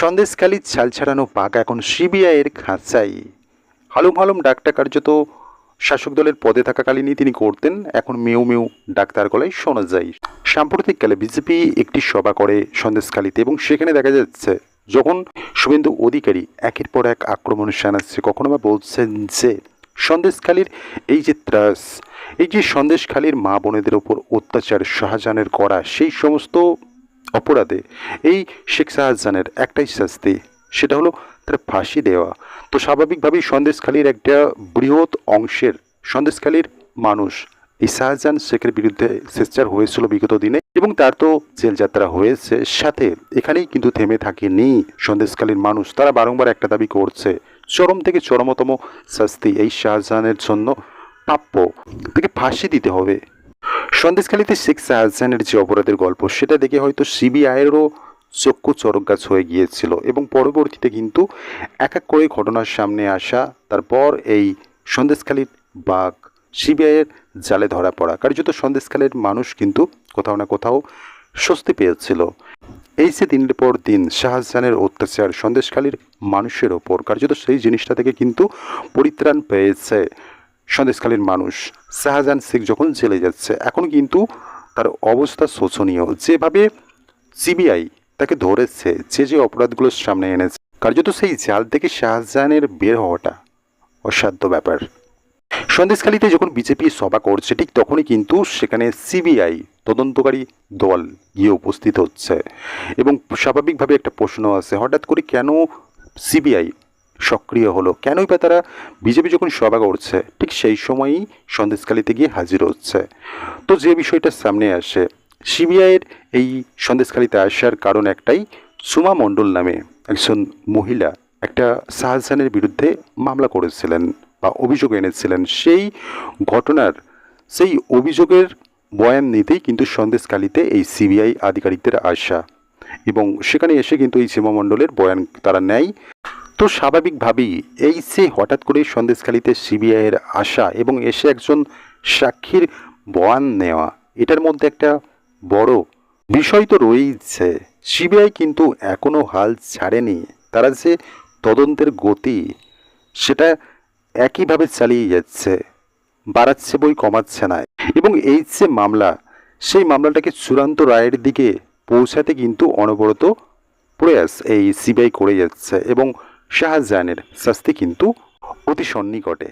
সন্দেশখালির ছাল ছাড়ানো পাক এখন সিবিআইয়ের খাঁচাই। হালুম হালুম ডাকটা কার্যত শাসক দলের পদে থাকাকালীনই তিনি করতেন, এখন মেউ মেউ ডাক্তার গলায় শোনা যায়। সাম্প্রতিককালে বিজেপি একটি সভা করে সন্দেশখালিতে এবং সেখানে দেখা যাচ্ছে, যখন শুভেন্দু অধিকারী একের পর এক আক্রমণ শানাচ্ছে, কখনো বা বলছেন যে সন্দেশখালির এই যে ত্রাস, এই যে সন্দেশখালির মা বোনেদের ওপর অত্যাচার, শাহজাহানের করা, সেই সমস্ত অপরাধে। এই শেখ শাহজাহানের একটাই শাস্তি, সেটা হলো তার ফাঁসি দেওয়া। তো স্বাভাবিকভাবেই সন্দেশখালীর একটা বৃহৎ অংশের সন্দেশখালীর মানুষ এই শাহজাহান শেখের বিরুদ্ধে স্বেচ্ছার হয়েছিল বিগত দিনে এবং তার তো জেলযাত্রা হয়েছে। সাথে এখানেই কিন্তু থেমে থাকেনি সন্দেশখালীর মানুষ। তারা বারংবার একটা দাবি করছে, চরম থেকে চরমতম শাস্তি এই শাহজাহানের জন্য প্রাপ্য। তাকে ফাঁসি দিতে হবে। সন্দেশখালীতে শেখ শাহজাহানের যে অপরাধের গল্প, সেটা দেখে হয়তো সিবিআইয়েরও চক্ষু চরক গাছ হয়ে গিয়েছিল এবং পরবর্তীতে কিন্তু এক এক করে ঘটনার সামনে আসা, তারপর এই সন্দেশখালীর বাঘ সিবিআইয়ের জালে ধরা পড়া। কার্যত সন্দেশখালীর মানুষ কিন্তু কোথাও না কোথাও স্বস্তি পেয়েছিল। এই যে দিনের পর দিন শাহজাহানের অত্যাচার সন্দেশখালীর মানুষের ওপর, কার্যত সেই জিনিসটা থেকে কিন্তু পরিত্রাণ পেয়েছে। সন্দেশখালীর মানুষ। শাহজাহান শেখ যখন জেলে যাচ্ছে, এখন কিন্তু তার অবস্থা শোচনীয়। যেভাবে সিবিআই তাকে ধরেছে, যে যে অপরাধগুলো সামনে এনেছে, কার্যত সেই জাল থেকে শাহজাহানের বের হওয়াটা অসাধ্য ব্যাপার। সন্দেশখালীতে যখন বিজেপি সভা করছে, ঠিক তখনই কিন্তু সেখানে সিবিআই তদন্তকারী দল গিয়ে উপস্থিত হচ্ছে। এবং স্বাভাবিকভাবে একটা প্রশ্ন আছে, হঠাৎ করে কেন সিবিআই সক্রিয় হলো। কেনই বা তারা বিজেপি যখন সভা করছে, ঠিক সেই সময়ই সন্দেশখালীতে গিয়ে হাজির হচ্ছে। তো যে বিষয়টা সামনে আসে, সিবিআইয়ের এই সন্দেশখালীতে আসার কারণ একটাই, সুমা মণ্ডল নামে একজন মহিলা একটা শাহজাহানের বিরুদ্ধে মামলা করেছিলেন বা অভিযোগ এনেছিলেন। সেই ঘটনার, সেই অভিযোগের বয়ান নিতেই কিন্তু সন্দেশখালীতে এই সিবিআই আধিকারিকদের আসা এবং সেখানে এসে কিন্তু এই সীমা মণ্ডলের বয়ান তারা নেয়। তো স্বাভাবিকভাবেই এই যে হঠাৎ করে সন্দেশখালীতে সিবিআইয়ের আসা এবং এসে একজন সাক্ষীর বয়ান নেওয়া, এটার মধ্যে একটা বড় বিষয় তো রয়েইছে। সিবিআই কিন্তু এখনও হাল ছাড়েনি। তারা যে তদন্তের গতি, সেটা একইভাবে চালিয়ে যাচ্ছে, বাড়াচ্ছে বই কমাচ্ছে না। এবং এই যে মামলা, সেই মামলাটাকে চূড়ান্ত রায়ের দিকে পৌঁছাতে কিন্তু অনবরত প্রয়াস এই সিবিআই করে যাচ্ছে এবং শাহজাহানের শাস্তি কিন্তু অতি সন্নিকটে।